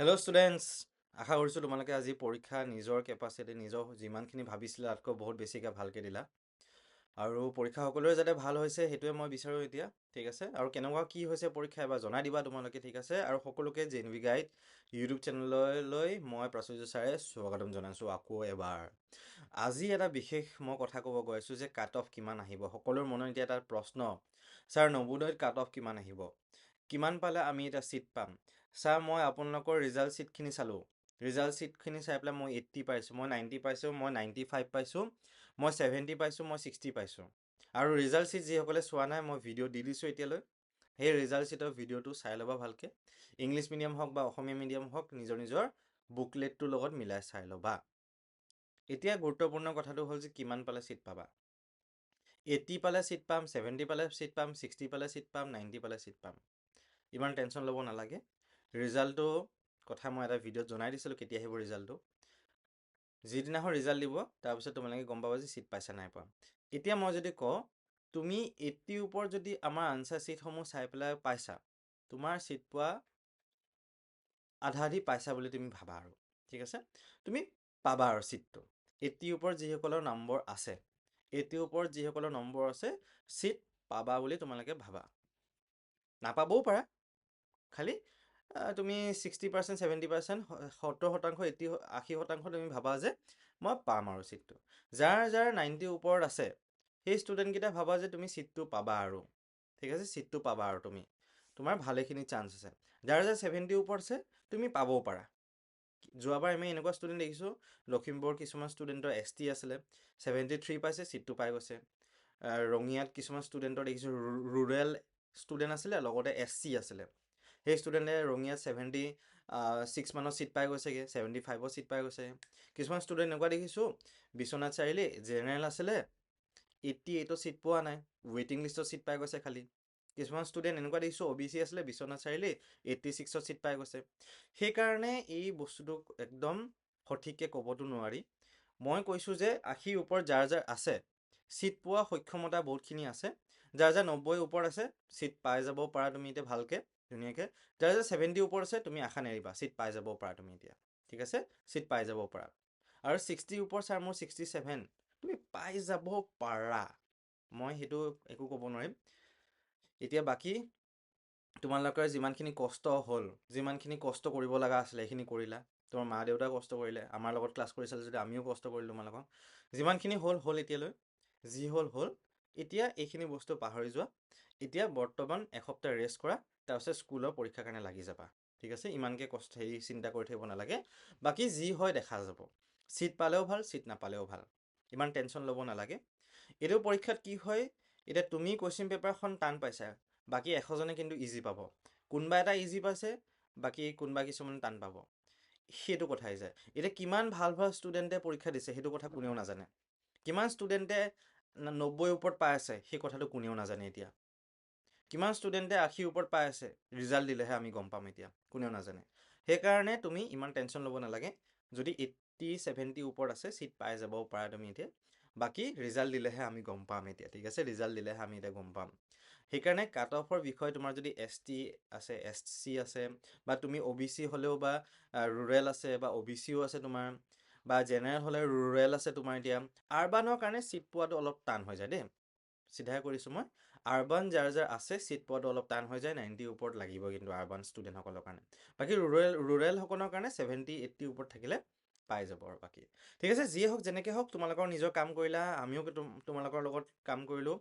Hello students আশা কৰিছোঁ তোমালোকে আজি পৰীক্ষা নিজৰ কেপাচিটি নিজৰ যিমানখিনি ভাবিছিলা তাতকৈ বহুত বেছিকৈ ভালকৈ দিলা। আৰু পৰীক্ষা সকলোৰে যাতে ভাল হৈছে সেইটোৱে মই বিচাৰোঁ এতিয়া ঠিক আছে? আৰু কেনেকুৱা কি হৈছে পৰীক্ষা এবাৰ জনাই দিবা তোমালোকে ঠিক আছে? আৰু সকলোকে জেনভি গাইড ইউটিউব চেনেললৈ মই প্ৰাচুৰ্য ছাৰে স্বাগতম জনাইছোঁ আকৌ এবাৰ। আজি এটা বিশেষ মই কথা ক'ব গৈ আছোঁ যে কাট অফ কিমান আহিব। সকলোৰে মনত এতিয়া এটা প্ৰশ্ন ছাৰ নৱোদয়ত কাট অফ কিমান আহিব? কিমান পালে আমি এতিয়া ছিট পাম। ছাৰ মই আপোনালোকৰ ৰিজাল্ট শ্বীটখিনি চালোঁ। ৰিজাল্ট শ্বীটখিনি চাই পেলাই মই এইট্টি পাইছোঁ মই নাইণ্টি পাইছোঁ মই নাইণ্টি ফাইভ পাইছোঁ মই ছেভেণ্টি পাইছোঁ মই ছিক্সটি পাইছোঁ। আৰু ৰিজাল্ট শ্বীট যিসকলে চোৱা নাই মই ভিডিঅ' দি দিছোঁ এতিয়ালৈ। সেই ৰিজাল্ট শ্বীটৰ ভিডিঅ'টো চাই ল'বা ভালকৈ। ইংলিছ মিডিয়াম হওক বা অসমীয়া মিডিয়াম হওক নিজৰ নিজৰ বুকলেটটোৰ লগত মিলাই চাই ল'বা। এতিয়া গুৰুত্বপূৰ্ণ কথাটো হ'ল যে কিমান পালে ছিট পাবা। এইট্টি পালে ছিট পাম ছেভেণ্টি পালে ছিট পাম ছিক্সটি পালে ছিট পাম নাইণ্টি পালে ছিট পাম। ইমান টেনশ্যন ল'ব নালাগে। ৰিজাল্টটো কথা মই এটা ভিডিঅ'ত জনাই দিছিলোঁ কেতিয়া আহিব ৰিজাল্টটো। যিদিনাখন ৰিজাল্ট দিব তাৰপিছত তোমালোকে গম পাবা যে ছিট পাইছা নাই পোৱা। এতিয়া মই যদি কওঁ তুমি এইট্টিৰ ওপৰত যদি আমাৰ আনচাৰ ছিটসমূহ চাই পেলাই পাইছা তোমাৰ ছিট পোৱা আধা আধি পাইছা বুলি তুমি ভাবা আৰু ঠিক আছে? তুমি পাবা আৰু ছিটটো এইট্টিৰ ওপৰত যিসকলৰ নম্বৰ আছে এইট্টিৰ ওপৰত যিসকলৰ নম্বৰ আছে ছিট পাবা বুলি তোমালোকে ভাবা। নাপাবও পাৰা। খালি তুমি ছিক্সটি পাৰ্চেণ্ট ছেভেণ্টি পাৰ্চেণ্ট সত্তৰ শতাংশ এইটি আশী শতাংশ তুমি ভাবা যে মই পাম আৰু ছিটটো যাৰ যাৰ নাইণ্টিৰ ওপৰত আছে সেই ষ্টুডেণ্টকেইটা ভাবা যে তুমি ছিটটো পাবা আৰু। ঠিক আছে ছিটটো পাবা আৰু তুমি। তোমাৰ ভালেখিনি চান্স আছে। যাৰ যাৰ ছেভেণ্টিৰ ওপৰত আছে তুমি পাবও পাৰা। যোৱাবাৰ আমি এনেকুৱা ষ্টুডেণ্ট দেখিছোঁ লখিমপুৰৰ কিছুমান ষ্টুডেণ্টৰ এছ টি আছিলে ছেভেণ্টি থ্ৰী পাইছে ছিটটো পাই গৈছে। ৰঙিয়াত কিছুমান ষ্টুডেণ্টৰ দেখিছোঁ ৰুৰেল ষ্টুডেণ্ট আছিলে লগতে এছ চি আছিলে। সেই ষ্টুডেণ্টে ৰঙিয়াত ছেভেণ্টি ছিক্স মানত ছিট পাই গৈছেগৈ ছেভেণ্টি ফাইভত ছিট পাই গৈছে। কিছুমান ষ্টুডেণ্ট এনেকুৱা দেখিছোঁ বিশ্বনাথ চাৰিআলি জেনেৰেল আছিলে এইট্টি এইটত ছিট পোৱা নাই ৱেইটিং লিষ্টত ছিট পাই গৈছে খালি। কিছুমান ষ্টুডেণ্ট এনেকুৱা দেখিছোঁ অ' বি চি আছিলে বিশ্বনাথ চাৰিআলি এইট্টি ছিক্সত ছিট পাই গৈছে। সেইকাৰণে এই বস্তুটো একদম সঠিককৈ ক'বতো নোৱাৰি। মই কৈছোঁ যে আশীৰ ওপৰত যাৰ যাৰ আছে ছিট পোৱা সক্ষমতা বহুতখিনি আছে। যাৰ যাৰ নব্বৈৰ ওপৰত আছে ছিট পাই যাব পাৰা তুমি এতিয়া ভালকৈ। ধুনীয়াকৈ যাৰ যাৰ ছেভেণ্টিৰ ওপৰত আছে তুমি আশা নেৰিবা ছিট পাই যাব পাৰা তুমি এতিয়া ঠিক আছে? ছিট পাই যাব পাৰা। আৰু ছিক্সটিৰ ওপৰত ছাৰ মোৰ ছিক্সটি ছেভেন তুমি পাই যাব পাৰা। মই সেইটো একো ক'ব নোৱাৰিম। এতিয়া বাকী তোমালোকৰ যিমানখিনি কষ্ট হ'ল যিমানখিনি কষ্ট কৰিব লগা আছিলে সেইখিনি কৰিলা। তোমাৰ মা দেউতাই কষ্ট কৰিলে আমাৰ লগত ক্লাছ কৰিছিলে যদি আমিও কষ্ট কৰিলোঁ তোমালোকক। যিমানখিনি হ'ল হ'ল এতিয়ালৈ। যি হ'ল হ'ল। এতিয়া এইখিনি বস্তু পাহৰি যোৱা। এতিয়া বৰ্তমান এসপ্তাহ ৰেষ্ট কৰা তাৰপিছত স্কুলৰ পৰীক্ষাৰ কাৰণে লাগি যাবা। ঠিক আছে? ইমানকৈ কষ্ট হেৰি চিন্তা কৰি থাকিব নালাগে। বাকী যি হয় দেখা যাব। ছিট পালেও ভাল ছিট নাপালেও ভাল। ইমান টেনশ্যন ল'ব নালাগে। এইটো পৰীক্ষাত কি হয় এতিয়া তুমি কুৱেশ্যন পেপাৰখন টান পাইছা বাকী এশজনে কিন্তু ইজি পাব। কোনোবা এটা ইজি পাইছে বাকী কোনোবা কিছুমান টান পাব। সেইটো কথাই যায়। এতিয়া কিমান ভাল ভাল ষ্টুডেণ্টে পৰীক্ষা দিছে সেইটো কথা কোনেও নাজানে। কিমান ষ্টুডেণ্টে নব্বৈৰ ওপৰত পাই আছে সেই কথাটো কোনেও নাজানে এতিয়া। কিমান ষ্টুডেণ্টে আশীৰ ওপৰত পাই আছে ৰিজাল্ট দিলেহে আমি গম পাম এতিয়া কোনেও নাজানে। সেইকাৰণে তুমি ইমান টেনশ্যন ল'ব নালাগে যদি এইট্টি ছেভেণ্টি ওপৰত আছে ছিট পাই যাব পাৰা তুমি এতিয়া বাকী ৰিজাল্ট দিলেহে আমি গম পাম এতিয়া ঠিক আছে? ৰিজাল্ট দিলেহে আমি এতিয়া গম পাম। সেইকাৰণে কাট অফৰ বিষয়ে তোমাৰ যদি এছ টি আছে এছ চি আছে বা তুমি অ' বি চি হ'লেও বা ৰুৰেল আছে বা অ' বি চিও আছে তোমাৰ বা জেনেৰেল হ'লে ৰুৰেল আছে তোমাৰ এতিয়া আৰবানৰ কাৰণে ছিট পোৱাটো অলপ টান হৈ যায় দেই। চিধাই কৰিছোঁ মই। আৰবান যাৰ যাৰ আছে ছিট পোৱাটো অলপ টান হৈ যায় নাইণ্টিৰ ওপৰত লাগিব কিন্তু আৰবান ষ্টুডেণ্টসকলৰ কাৰণে। বাকী ৰুৰেল ৰুৰেলসকলৰ কাৰণে ছেভেণ্টি এইট্টিৰ ওপৰত থাকিলে পাই যাব আৰু বাকী। ঠিক আছে যিয়ে হওক যেনেকৈ হওক তোমালোকৰ নিজৰ কাম কৰিলা আমিও তোমালোকৰ লগত কাম কৰিলোঁ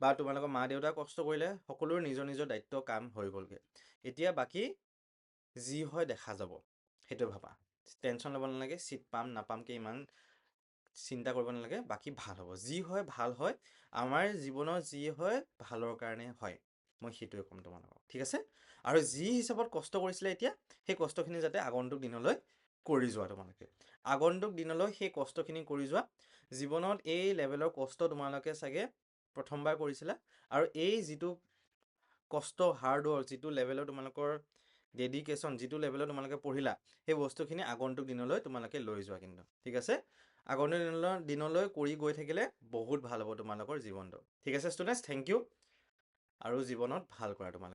বা তোমালোকৰ মা দেউতাই কষ্ট কৰিলে সকলোৰে নিজৰ নিজৰ দায়িত্ব কাম হৈ গ'লগৈ। এতিয়া বাকী যি হয় দেখা যাব সেইটো ভাবা। টেনশ্যন ল'ব নালাগে ছিট পাম নাপামকৈ ইমান চিন্তা কৰিব নালাগে বাকী ভাল হ'ব। যি হয় ভাল হয় আমাৰ জীৱনত যি হয় ভালৰ কাৰণে হয়। মই সেইটোৱে ক'ম তোমালোকক ঠিক আছে? আৰু যি হিচাপত কষ্ট কৰিছিলে এতিয়া সেই কষ্টখিনি যাতে আগন্তুক দিনলৈ কৰি যোৱা তোমালোকে। আগন্তুক দিনলৈ সেই কষ্টখিনি কৰি যোৱা। জীৱনত এই লেভেলৰ কষ্ট তোমালোকে চাগে প্ৰথমবাৰ কৰিছিলা। আৰু এই যিটো কষ্ট হাৰ্ড ৱৰ্ক যিটো লেভেলৰ তোমালোকৰ ডেডিকেশ্যন যিটো লেভেলত তোমালোকে পঢ়িলা সেই বস্তুখিনি আগন্তুক দিনলৈ তোমালোকে লৈ যোৱা কিন্তু ঠিক আছে? আগন্তুক দিনলৈ দিনলৈ কৰি গৈ থাকিলে বহুত ভাল হ'ব তোমালোকৰ জীৱনটো ঠিক আছে ষ্টুডেণ্টছ থেংক ইউ আৰু জীৱনত ভাল কৰা তোমালোকে